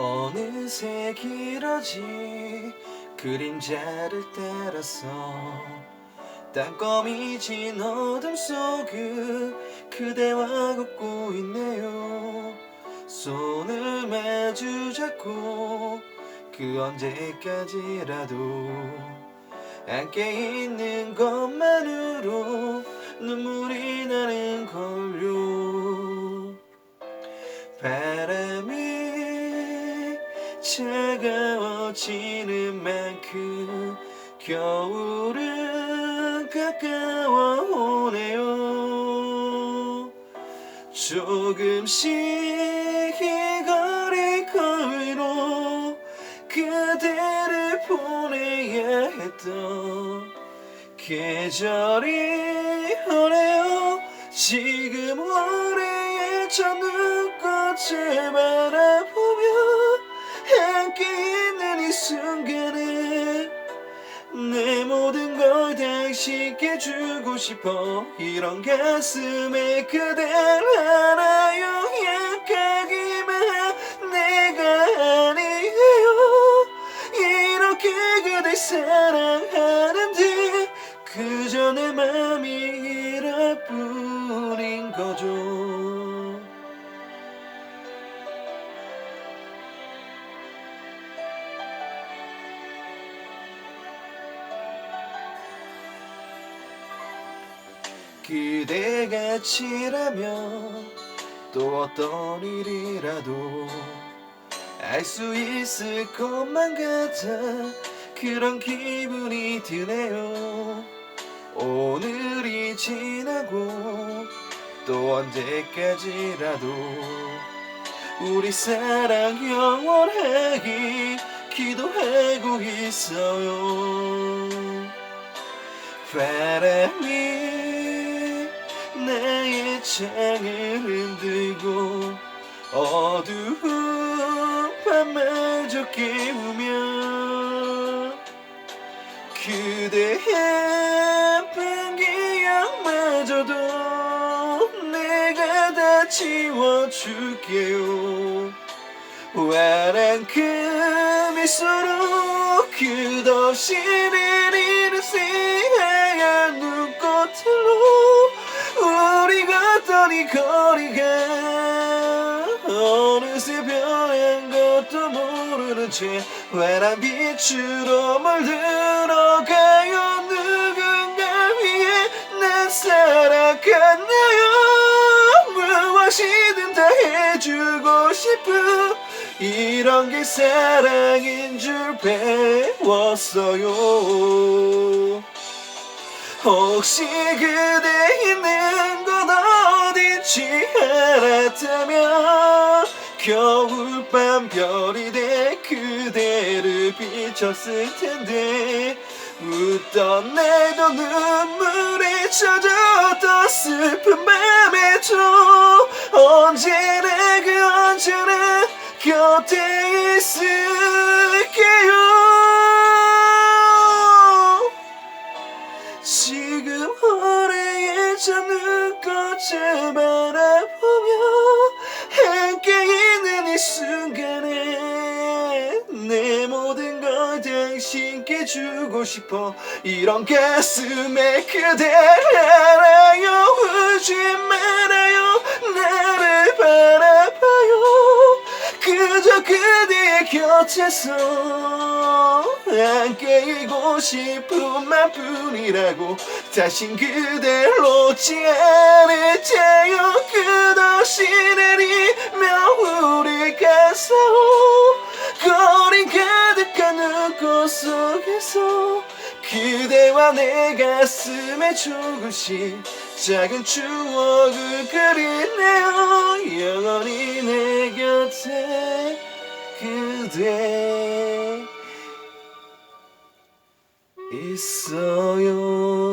어느새 길어진 그림자를 따라서 땅거미 진 어둠 속을 그대와 걷고 있네요. 손을 마주 잡고 그 언제까지라도 함께 있는 것만으로 눈물이 나는 걸요. 바람이 차가워지는 만큼 겨울은 가까워 오네요. 조금씩 이 거리 거위로 그대를 보내야 했던 계절이 오네요. 지금 올해의 저 눈꽃을 바라보 주고 싶어. 이런 가슴에 그댈 알아요. 약하기만 내가 아니에요. 이렇게 그댈 사랑하는데 그저 내 맘이 그대가 치라면 또 어떤 일이라도 알 수 있을 것만 같아. 그런 기분이 드네요. 오늘이 지나고 또 언제까지라도 우리 사랑 영원하기 기도하고 있어요. 바람이 창을 흔들고 어두운 밤마저 깨우며 그대의 아픈 기억마저도 내가 다 지워줄게요. 환한 그 미소로 끝없이 내리는 새하얀 눈꽃으로 우리 걷던 이 거리가 어느새 변한 것도 모르는 채 환한 빛으로 물들어가요? 누군가 위해 난 살아갔나요? 무엇이든 다 해주고 싶은 이런 게 사랑인 줄 배웠어요 혹시 그대 있는 곳 어딘지 알았다면 겨울밤 별이 돼 그대를 비췄을 텐데 웃던 내도 눈물에 젖었던 슬픈 밤에도 언제나 그 언제나 곁에 있을 저 눈꽃을 바라보며 함께 있는 이 순간에 내 모든 걸 당신께 주고 싶어. 이런 가슴에 그댈 알아요. 울지 말아요 그대의 곁에서 함께 있고 싶은 맘뿐이라고 다신 그댈 놓지 않을 테요. 끝없이 내리며 우리가 싸워 거린 가득한 눈꽃 속에서 그대와 내 가슴에 조금씩 작은 추억을 그리네요 그대 있어요